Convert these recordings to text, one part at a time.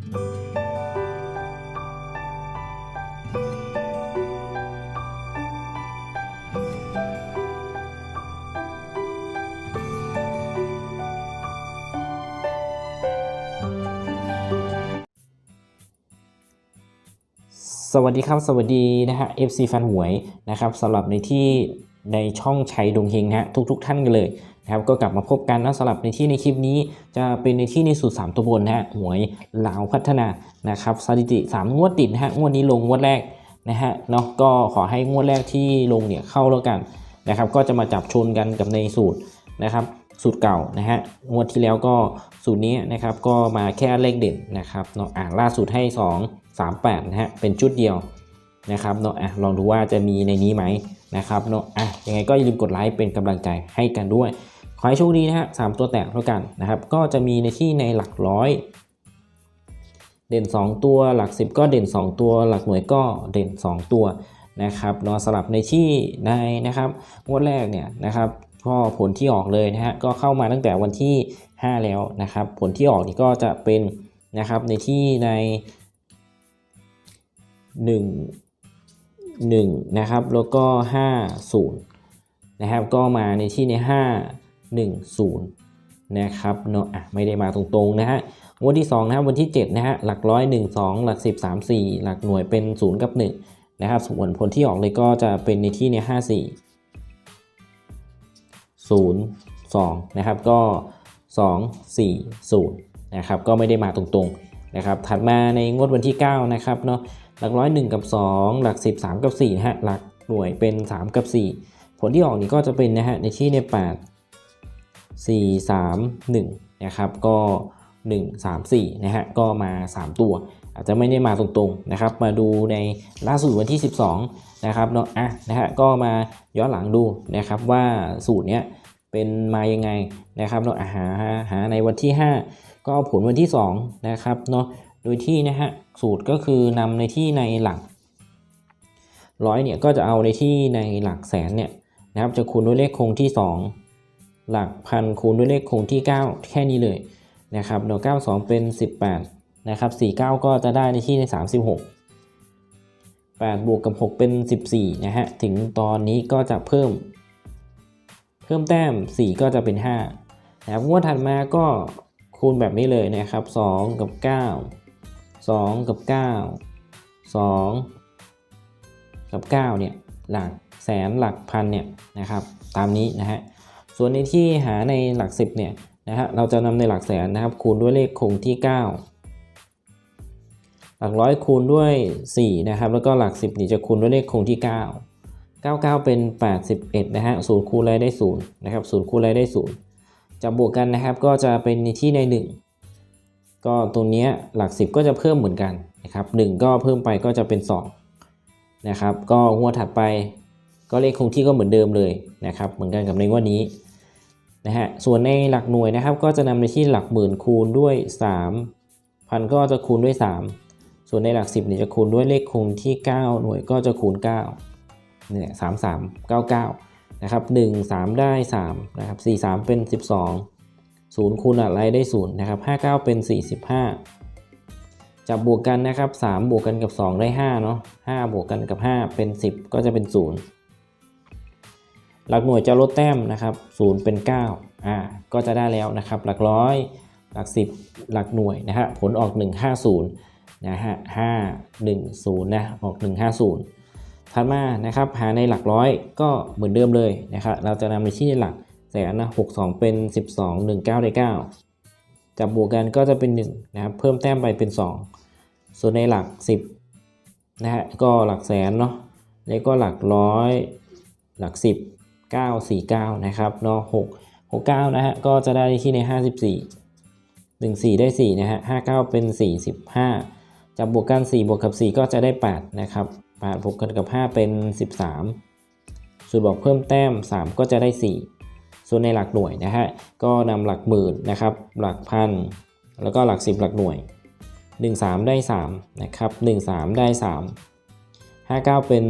สวัสดีครับ สวัสดีนะฮะ FC แฟนหวยนะครับสำหรับในที่ ในช่องชัยดวงเฮงนะฮะทุกๆทท่านกันเลยนะครับก็กลับมาพบกันนะสำหรับในที่ในคลิปนี้ จะเป็นในที่ในสูตร3ตัวบนนะฮะหวยลาวพัฒนานะครับสถิติ 3 งวดติดนะฮะงวดนี้ลงงวดแรกนะฮะเนาะก็ขอให้งวดแรกที่ลงเนี่ยเข้าแล้วกันนะครับก็จะมาจับชนกันกับในสูตรนะครับสูตรเก่านะฮะงวดที่แล้วก็สูตรนี้นะครับก็มาแค่เลขเด่นนะครับเนาะอ่านล่าสุดให้ 2 3 8นะฮะเป็นชุดเดียวนะครับเนาะอะลองดูว่าจะมีในนี้ไหม นะครับเนาะอะยังไงก็อย่าลืมกดไลค์เป็นกำลังใจให้กันด้วย ขอให้โชคดีนะฮะสามตัวแตกเท่ากันนะครับ ก็จะมีในที่ในหลักร้อย เด่น 2 ตัวหลัก 10 ก็เด่น 2 ตัว หลักหน่วยก็เด่น 2 ตัวนะครับเนาะสลับในที่ในนะครับงวดแรกเนี่ยนะครับก็ผลที่ออกเลยนะฮะก็เข้ามาตั้งแต่วันที่ 5 แล้วนะครับ ผลที่ออกนี่ก็จะเป็นนะครับในที่ใน 1 1นะครับแล้วก็ 5 0นะครับก็มาในที่ใน 5 1 0นะครับเนาะอะไม่ได้มาตรงๆนะฮะงวดที่2นะครับวันที่7นะฮะหลักร้อย 1 2 หลัก 10 3 4 หลักหน่วยเป็น 0 กับ 1 นะครับ ส่วนผลที่ออกเลยก็จะเป็นในที่ใน 5 4 0 2นะครับก็ 2 4 0นะครับก็ไม่ได้มาตรงๆนะครับถัดมาในงวดวันที่ 9 นะครับเนาะ หลักร้อย1กับ 2 หลัก 10 3 กับ4นะฮะหลักหน่วยเป็น 3 กับ 4 ผลที่ออกนี้ก็จะเป็นนะฮะในที่ใน 8 4 3 1นะครับก็ 1 3 4นะฮะก็มา 3 ตัว อาจจะไม่ได้มาตรงๆนะครับ มาดูในล่าสุดวันที่ 12นะครับเนาะอะนะฮะก็มาย้อนหลังดูนะครับว่าสูตรเนี้ยเป็นมายังไงนะครับเนาะหาหาในวันที่ 5 ก็เอาผลวันที่2นะครับเนาะ ดยที่นะฮะสูตรก็คือนำในที่ในหลักร้อยเนี่ยก็จะเอาในที่ในหลักแสนเนี่ยนะครับจะคูณด้วยเลขคงที่ 2 หลักพันคูณด้วยเลขคงที่ 9 แค่นี้เลยนะครับเนาะ92 เป็น 18นะครับ49 ก็จะได้ในที่ใน 36 8 บวกกับ 6 เป็น 14 นะฮะ ถึงตอนนี้ก็จะเพิ่ม เพิ่มแต้ม 4 ก็จะเป็น5นะครับงวดถัดมาก็คูณแบบนี้เลยนะครับ 2 กับ 9 2 กับ 9 2 กับ 9 เนี่ย หลักแสนหลักพันเนี่ยนะครับ ตามนี้นะฮะ ส่วนในที่หาในหลัก 10 เนี่ยนะฮะ เราจะนำในหลักแสนนะครับ คูณด้วยเลขคงที่ 9 หลักร้อยคูณด้วย 4 นะครับ แล้วก็หลัก 10นี่จะคูณด้วยเลขคงที่ 9 99 เป็น 81 นะฮะศูนย์คูณอะไรได้0นะครับศูนย์คูณอะไรได้ 0จะบวกกันนะครับ ก็จะเป็นในที่ใน 1 ก็ตรงนี้หลัก 10 ก็จะเพิ่มเหมือนกันนะครับ1ก็เพิ่มไปก็จะเป็น2นะครับก็งวดถัดไปก็เลขคงที่ก็เหมือนเดิมเลยนะครับเหมือนกันกับในงวดนี้นะฮะส่วนในหลักหน่วยนะครับ ก็จะนำในที่หลักหมื่นคูณด้วย 3 พันก็จะคูณด้วย 3 ส่วนในหลัก 10เนี่ยจะคูณด้วยเลขคงที่ 9 หน่วยก็จะคูณ9เนี่ยสามสามเก้าเก้านะครับหนึ่งสามได้สามนะครับสี่สามเป็นสิ บสองศูนย์คูณอะไรได้ศูนย์นะครับห้าเก้าเป็นสี่สิบห้าจับบวกกันนะครับสามบวกกันกับสองได้ห้าเนาะห้าบวกกันกับห้าเป็นสิบก็จะเป็นศูนย์หลักหน่วยจะลดแต้มนะครับศูนย์เป็นเก้าอ่า ก็จะได้แล้วนะครับ หลักร้อย หลักสิบหลักหน่วยนะฮะ ผลออกหนึ่งห้าศูนย์นะฮะห้าหนึ่งศูนย์นะ ออกหนึ่งห้าศูนย์ถัดมานะครับ หาในหลักร้อยก็เหมือนเดิมเลยนะครับ เราจะนำในที่ในหลัก แสนนะ62เป็น12 19ได้9จับบวกกันก็จะเป็น1นะครับเพิ่มแต้มไปเป็น2ส่วนในหลัก10นะฮะก็หลักแสนเนาะแล้วก็หลักร้อยหลัก10 9 4 9นะครับเนาะ6 6 9นะฮะก็จะได้ที่ใน54 1 4ได้4นะฮะ59เป็น45จับบวกกัน4บวกกับ4ก็จะได้8นะครับ8บวกกันกับ5เป็น13ส่วนบอกเพิ่มแต้ม3ก็จะได้4 ส่วนในหลักหน่วยนะฮะก็นำหลักหมื่นนะครับหลักพันแล้วก็หลัก 10 หลักหน่วย 1 3 ได้3นะครับ1 3 ได้ 3 5 9 เป็น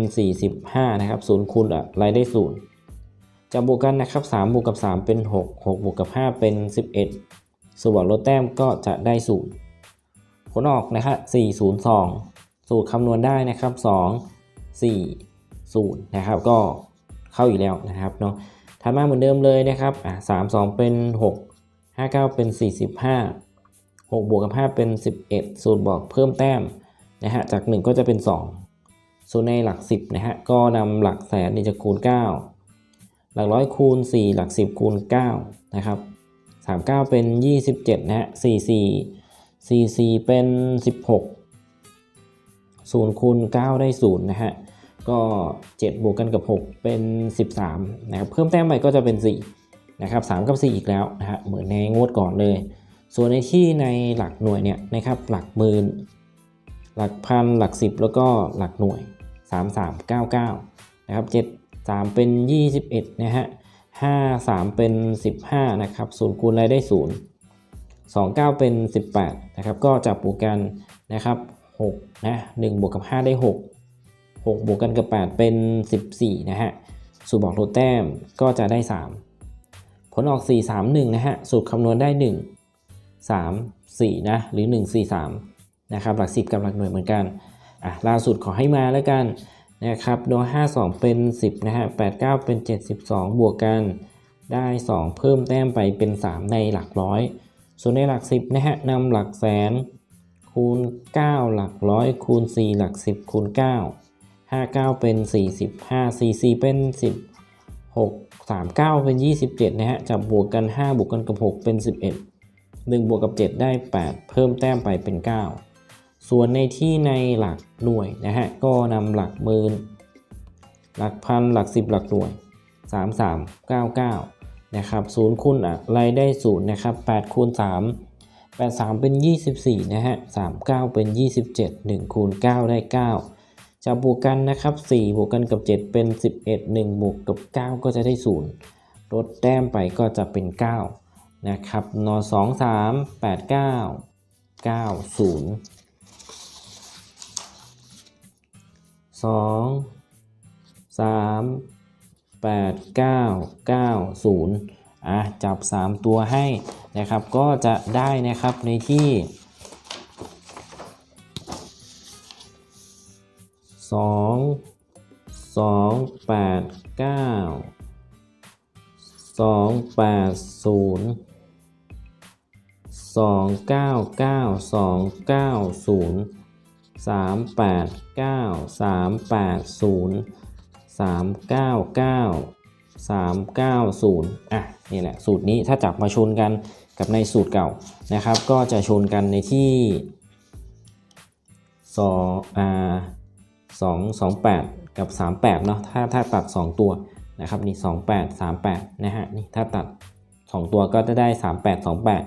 45นะครับ0คูณอะไรได้0จะบวกกันนะครับ3บวกกับ 3 เป็น 6 6บวกกับ 5 เป็น 11 ส่วนลดแต้มก็จะได้0ผลออกนะครับ402 สูตรคำนวณได้นะครับ 2 4 0นะครับก็เข้าอยู่แล้วนะครับเนาะ ถัดมาเหมือนเดิมเลยนะครับอะ3 2เป็น6 5 9เป็น45 6บวกกับ5เป็น11สูตรบอกเพิ่มแต้มนะฮะจาก1ก็จะเป็น2ส่วนในหลัก10นะฮะก็นำหลักแสนนี่จะคูณ9หลักร้อยคูณ4หลัก10คูณ9นะครับ39เป็น27นะฮะ44 44เป็น16 0คูณ9ได้0นะฮะ ก็7บวกกันกับ 6 เป็น 13นะครับเพิ่มแต้มไปก็จะเป็น4นะครับ3กับ 4 อีกแล้วนะฮะเหมือนในงวดก่อนเลย ส่วนในที่ในหลักหน่วยเนี่ยนะครับหลักหมื่นหลักพันหลัก 10 แล้วก็หลักหน่วย 3 3 9 9นะครับ7 3 เป็น 21นะฮะ5 3 เป็น 15นะครับศูนย์คูณรายได้0 2 9 เป็น 18นะครับก็จับปูกันนะครับ6นะ1บวกกับ 5 ได้ 6 6 บวกกันกับ 8 เป็น 14 นะฮะ สูตรบอกลดแต้มก็จะได้ 3 ผลออก 4 3 1 นะฮะ สูตรคำนวณได้ 1 3 4 นะ หรือ 1 4 3 นะครับ หลัก 10 กับหลักหน่วยเหมือนกัน อะ ล่าสุดขอให้มาแล้วกันนะครับโดย52 เป็น 10 นะฮะ 89 เป็น 72 บวกกันได้ 2 เพิ่มแต้มไปเป็น 3 ในหลักร้อย ส่วนในหลัก 10 นะฮะนำหลักแสนคูณ 9 หลักร้อยคูณ 4 หลัก 10 คูณ 9 59 เป็น 45 44เป็น 16 39 เป็น 27 นะฮะ จับบวกกัน 5 บวกกันกับ 6 เป็น 11 1 บวกกับ 7 ได้ 8 เพิ่มแต้มไปเป็น 9 ส่วนในที่ในหลักหน่วยนะฮะ ก็นำหลักหมื่น หลักพัน หลักสิบหลักหน่วย 3 3 9 9 นะครับศูนย์คูณอะไรได้ศูนย์นะครับ8คูณ3 8 3 เป็น 24 นะฮะ 3 9 เป็น 27 1คูณ9ได้ 9 จะบวกกันนะครับ 4 บวกกันกับ 7 เป็น 11 1 บวกกับ 9 ก็จะได้ 0 ลดแต้มไปก็จะเป็น 9 นะครับน2 3 8 9 9 0สองสามแปดเก้าเก้าศูนย์อะจับ 3 ตัวให้นะครับ ก็จะได้นะครับในที่ สองสองแปดเก้าสองแปดศูนย์สองเก้าเก้าสองเก้าศูนย์สามแปดเก้าสามแปดศูนย์สามเก้าเก้าสามเก้าศูนย์อะนี่แหละสูตรนี้ถ้าจับมาชนกันกับในสูตรเก่านะครับ ก็จะชนกันในที่สองอ่า สองแปดกับสามแปดเนาะถ้าถ้าตัดสองตัวนะครับนี่สองแปดสามแปดนะฮะนี่ถ้าตัดสองตัวก็จะได้สามแปดสองแปด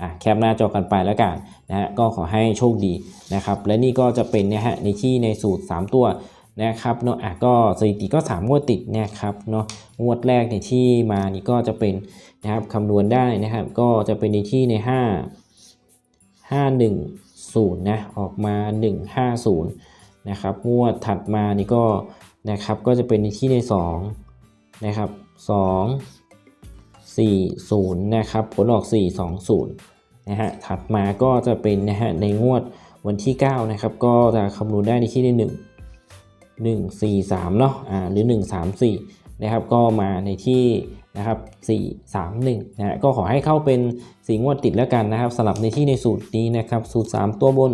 อะแคปหน้าจอกันไปแล้วกันนะฮะก็ขอให้โชคดีนะครับ และนี่ก็จะเป็นนี่ยฮะในที่ในสูตร 3 ตัวนะครับเนาะอะก็สถิติก็ 3 งวดติดนะครับเนาะงวดแรกในที่มานี่ก็จะเป็นนะครับคำนวณได้นะครับ ก็จะเป็นในที่ใน 5 5 1 0นะออกมา 150นะครับงวดถัดมานี่ก็นะครับก็จะเป็นในที่ใน2นะครับ2 40นะครับผลออก 420นะฮะถัดมาก็จะเป็นนะฮะในงวดวันที่9นะครับก็จะคำนวณได้ในที่ได้1 1 4 3เนาะอ่าหรือ 1 3 4นะครับก็มาในที่ นะครับ4 3 1นะฮะก็ขอให้เข้าเป็น4งวดติดแล้วกันนะครับสลับในที่ในสูตรนี้นะครับสูตร 3 ตัวบน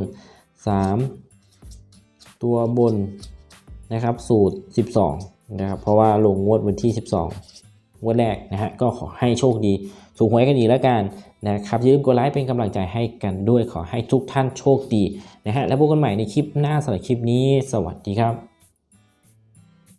3 ตัวบนนะครับสูตร 12นะครับเพราะว่าลงงวดวันที่ 12 งวดแรกนะฮะก็ขอให้โชคดีถูกหวยกันดีแล้วกันนะครับอย่าลืมกดไลค์เป็นกำลังใจให้กันด้วยขอให้ทุกท่านโชคดีนะฮะแล้วพบกันใหม่ในคลิปหน้าสำหรับคลิปนี้ สวัสดีครับ